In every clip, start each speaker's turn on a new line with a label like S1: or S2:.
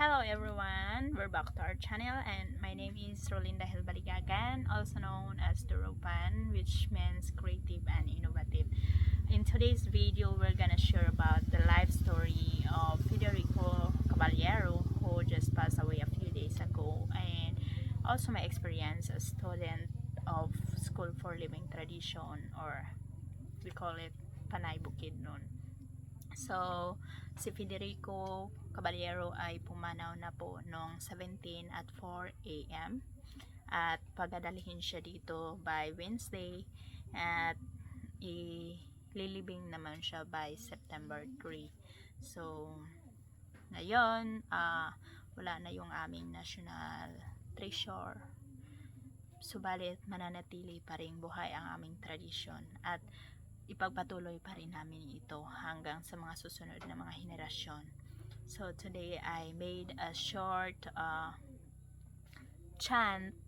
S1: Hello everyone, we're back to our channel and my name is Rolinda Hilbaligagan, also known as Duropan, which means creative and innovative. In today's video, we're gonna share about the life story of Federico Caballero, who just passed away a few days ago, and also my experience as student of School for Living Tradition, or we call it Panay Bukidnon. So, si Federico Caballero ay pumanaw na po noong 17 at 4 a.m. At pagadalihin siya dito by Wednesday at ililibing naman siya by September 3. So, ngayon, ah wala na yung aming national treasure. Subalit, mananatili pa rin buhay ang aming tradisyon at ipagpatuloy pa rin namin ito hanggang sa mga susunod na mga henerasyon. So today I made a short uh, chant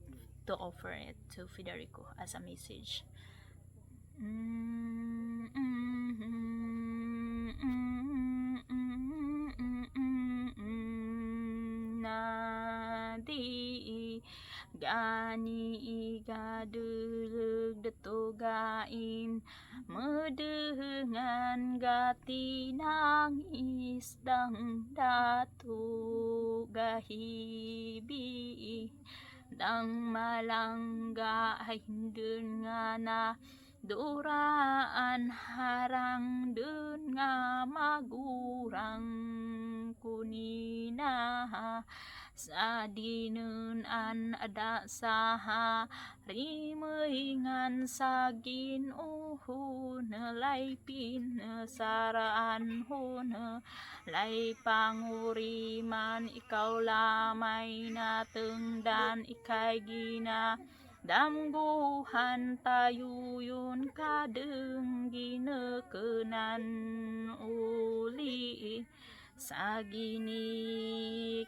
S1: to offer it to Federico as a message. Mm, mm, mm, mm, mm, mm, mm, mm, na di gani igadulug datugain Medengan gati ng isdang datu gahibi Dang malangga ay dun nga na duraan harang dun nga magurang kunina sa dinunan ada sa rimahingan sa ginuho na lay pinasaraan ho na lay panguriman. Ikaw lamay natengdan ikay gina damguhan tayo yun kadeng ginekanan uli sa ginikahanan